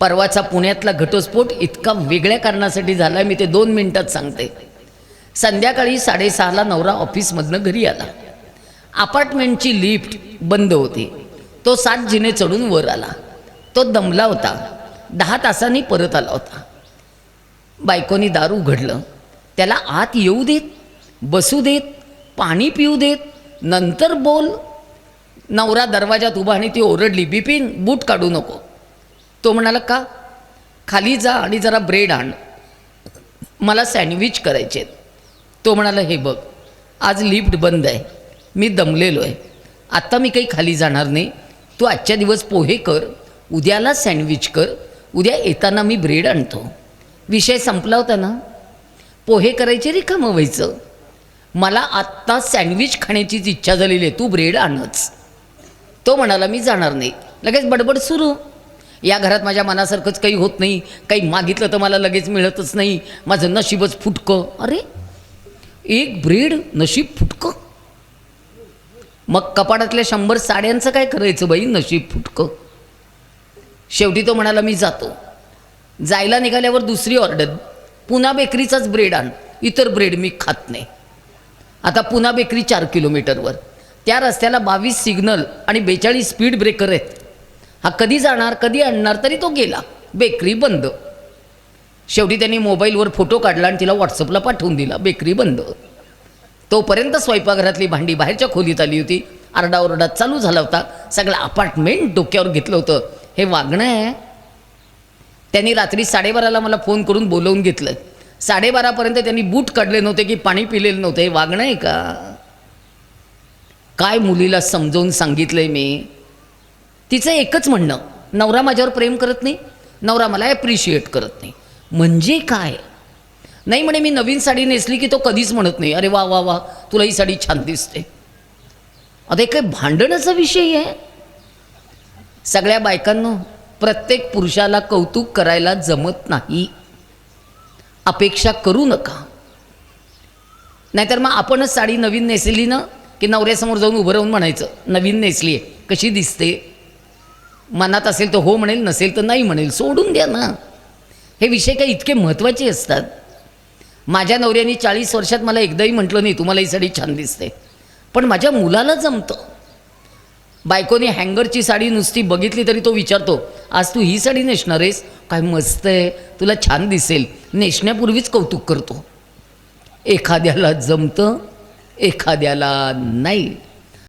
परवाचा पुण्यातला घटस्फोट इतका वेगळ्या कारणासाठी झाला मी ते दोन मिनिटात सांगते. संध्याकाळी साडेसहाला नवरा ऑफिसमधनं घरी आला. अपार्टमेंटची लिफ्ट बंद होती. तो सात जिने चढून वर आला. तो दमला होता. दहा तासांनी परत आला होता. बायकोनी दार उघडलं. त्याला आत येऊ देत बसू देत पाणी पिऊ देत नंतर बोल. नवरा दरवाजात उभा आणि ती ओरडली बिपिन बूट काढू नको. तो म्हणाला का? खाली जा आणि जरा ब्रेड आण. मला सँडविच करायचे तो म्हणाला हे बघ आज लिफ्ट बंद आहे. मी दमलेलो आहे. आत्ता मी काही खाली जाणार नाही. तू आजच्या दिवस पोहे कर उद्याला सँडविच कर उद्या येताना मी ब्रेड आणतो. विषय संपला होता ना? पोहे करायचे रिकामं व्हायचं. मला आत्ता सँडविच खाण्याचीच इच्छा झालेली आहे. तू ब्रेड आणच. तो म्हणाला मी जाणार नाही. लगेच बडबड सुरू. या घरात माझ्या मनासारखंच काही होत नाही. काही मागितलं तर मला लगेच मिळतच नाही. माझं नशीबच फुटकं. अरे एक ब्रेड नशीब फुटकं? मग कपाडातल्या शंभर साड्यांचं काय करायचं बाई? नशीब फुटकं. शेवटी तो म्हणाला मी जातो. जायला निघाल्यावर दुसरी ऑर्डर पुन्हा बेकरीचाच ब्रेड आण. इतर ब्रेड मी खात नाही. आता पुन्हा बेकरी चार किलोमीटरवर. त्या रस्त्याला बावीस सिग्नल आणि बेचाळीस स्पीड ब्रेकर आहेत. हा कधी जाणार कधी आणणार तरी तो गेला. बेकरी बंद. शेवटी त्यांनी मोबाईलवर फोटो काढला आणि तिला व्हॉट्सअपला पाठवून दिला बेकरी बंद. तोपर्यंत स्वयंपाकघरातली भांडी बाहेरच्या खोलीत आली होती. आरडाओरडा चालू झाला होता. सगळं अपार्टमेंट डोक्यावर घेतलं होतं. हे वागणं आहे. त्यांनी रात्री साडेबाराला मला फोन करून बोलवून घेतलं. साडेबारापर्यंत त्यांनी बूट काढले नव्हते की पाणी पिलेलं नव्हतं. हे वागणं आहे का? काय मुलीला समजावून आहे मी? तिचं एकच म्हणणं नवरा माझ्यावर प्रेम करत नाही नवरा मला ॲप्रिशिएट करत नाही. म्हणजे काय? नाही म्हणे मी नवीन साडी नेसली की तो कधीच म्हणत नाही अरे वा वा वा तुला ही साडी छान दिसते. आता एक भांडणाचा विषय आहे? सगळ्या बायकांनो प्रत्येक पुरुषाला कौतुक करायला जमत नाही. अपेक्षा करू नका. नाहीतर मग आपणच साडी नवीन नेसली ना की नवऱ्यासमोर जाऊन उभं राहून म्हणायचं नवीन नेसली आहे कशी दिसते? मनात असेल तर हो म्हणेल नसेल तर नाही म्हणेल सोडून द्या ना. हे विषय काही इतके महत्त्वाचे असतात. माझ्या नवऱ्याने चाळीस वर्षात मला एकदाही म्हटलं नाही तुम्हाला ही साडी छान दिसते. पण माझ्या मुलाला जमतं. बायकोने हँगरची साडी नुसती बघितली तरी तो विचारतो आज तू ही साडी नेसणार आहेस काय मस्त आहे तुला छान दिसेल. नेसण्यापूर्वीच कौतुक करतो. एखाद्याला जमतं एखाद्याला नाही.